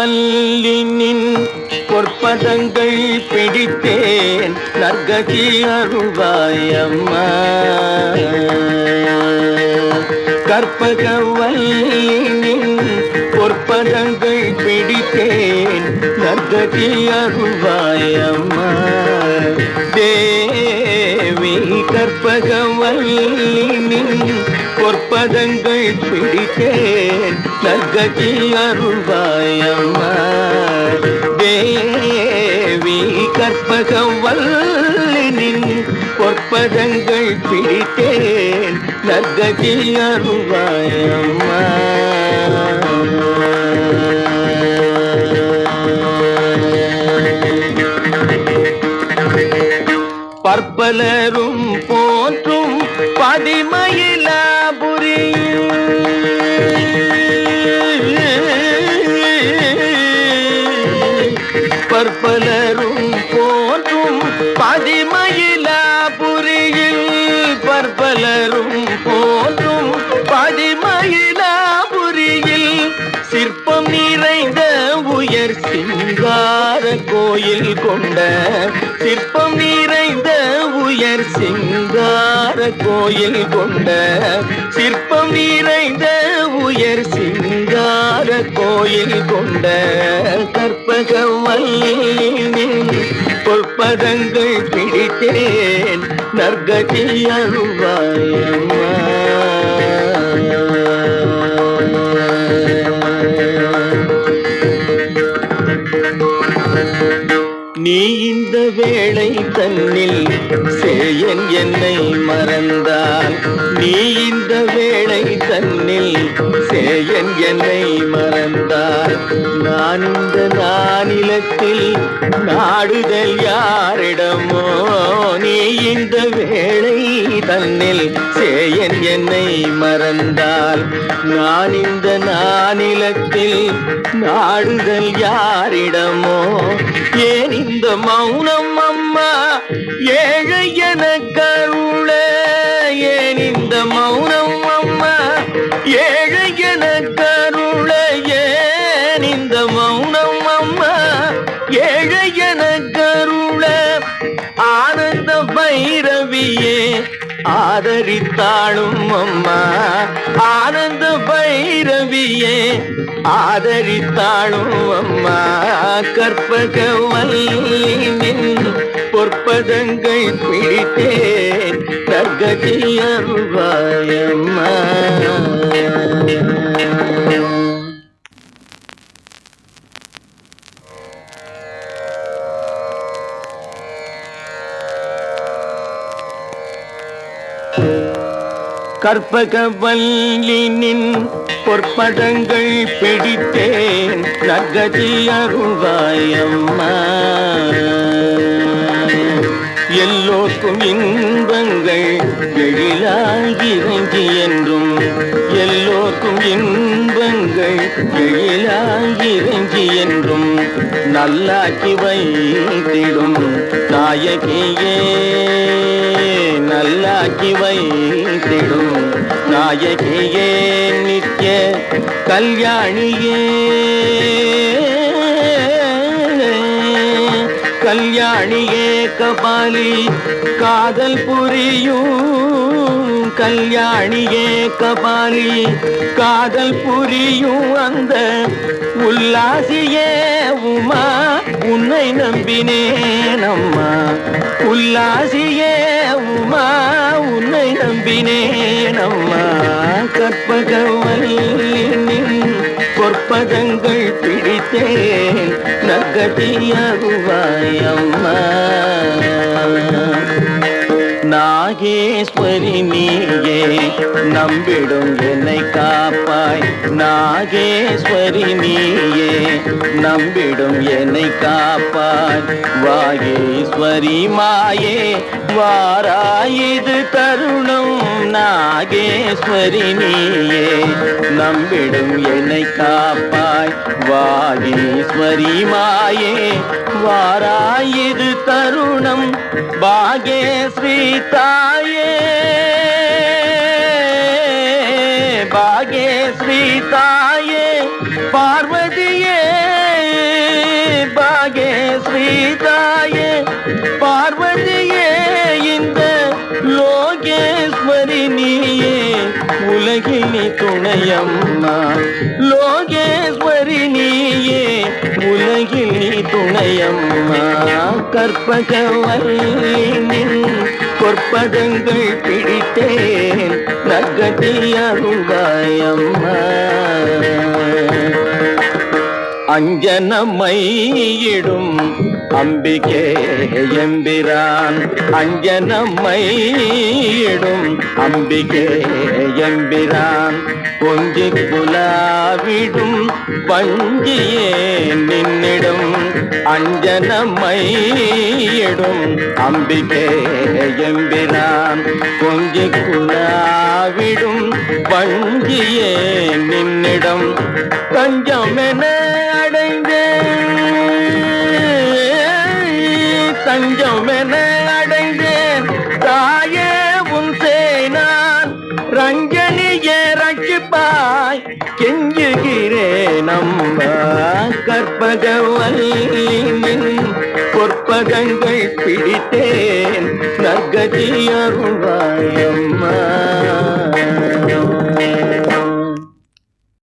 கற்பகவல்லினின் பொற்பதங்கள் பிடித்தேன். நற்கதி அருள்வாயம்மா கற்பகவல்லினின் பொற்பதங்கள் நற்கதி அருள்வாயம்மா தேவி கற்பகவல்லினின் பொற்பதங்கள் பிடித்தேன். நற்கதி அருள்வாயம்மா. தேவி கற்பகவல்லினின் பொற்பதங்கள் பிடித்தேன். நற்கதி அருள்வாயம்மா. பற்பலரும் போற்றும் பதிமயிலாபுரியில் பற்பலரும் போற்றும் பதிமயிலாபுரியில் பற்பலரும் போற்றும் பதிமயிலாபுரியில் சிற்பம் நிறைந்த உயர் சிங்கார கோயில் கொண்ட சிற்பம் நிறைந்த பெயர் சிங்கார கோயில் கொண்ட சிற்பம் நிறைந்த உயர் சிங்கார கோயில் கொண்ட கற்பகவல்லினின் பொற்பதங்கள் பிடித்தேன் நற்கதி அருவாயம்மா நீ இந்த வேளை தன்னில் சேயன் என்னை மறந்தால் நீ இந்த வேளை தன்னில் சேயன் என்னை மறந்தால் நான் இந்த நானிலத்தில் நாடுதல் யாரிடமோ? நீ இந்த வேளை தன்னில் சேயன் என்னை மறந்தால். நான் இந்த நானிலத்தில் நாடுதல் யாரிடமோ? ஏனின் இந்த மௌனம் அம்மா ஏழை என ஆதரித்தாளும் அம்மா. ஆனந்த பைரவியே ஆதரித்தாளும் அம்மா. கற்பக வல்லின் பொற்பதங்கை பிடித்தேன். நற்கதி அருள்வாயம்மா கற்பகவல்லினின் பொற்படங்கள் பிடித்தேன் நகதி அருள்வாயம்மா எல்லோர்க்கும் இன்பங்கள் எழிலாகி என்றும் எல்லோர்க்கும் இன்பங்கள் எழிலாகிறங்கி என்றும் நல்லாக்கி வைத்திடும் நாயகியே நல்லாக்கி வைத்திடும் நாயகியே நித்ய கல்யாணியே. கல்யாணியே கபாலி காதல் புரியும் கல்யாணியே கபாலி காதல் புரியும் அந்த உல்லாசியே உமா உன்னை நம்பினேன் அம்மா. உல்லாசியே உமா உன்னை நம்பினேன் அம்மா. கற்பகவல்லின் பொற்பதங்கள் பிடித்தேன் நகதியாகுவாய் அம்மா. நாகேஸ்வரி நீயே நம்பிடும் என்னை காப்பாய். நாகேஸ்வரி நீயே நம்பிடும் என்னை காப்பாய். வாகேஸ்வரி மாயே வாராயிது தருணம். நாகேஸ்வரி நீயே நம்பிடும் என்னை காப்பாய். வாகேஸ்வரி மாயே வாராயிரு தருணம். பாகேஸ்ரீ தாயே பாகேஸ்ரீ தாயே பார்வதியே. பாகேஸ்ரீ தாயே பார்வதியே இந்த லோகேஸ்வரி நீயே. உலகில் நீ துணையம்மா லோகேஸ்வரி நீயே. பொற்பதங்கள் பிடித்தேன். நற்கதி அருள்வாயம்மா அஞ்சனமையிடும் அம்பிகே எம்பிரான். அஞ்சனமையிடும் அம்பிகே எம்பிரான். கொஞ்சி குலாவிடும் பஞ்சியே நின்னிடும் அஞ்சனமையிடும். அம்பிகே எம்பிரான் கொஞ்சி குலாவிடும் பஞ்சியே நின்னிடம். தஞ்சமென கெஞ்சுகிறேன் அம்மா கற்பகவல்லின் பொற்பதங்கள் பிடித்தேன். நற்கதி அருள்வாய்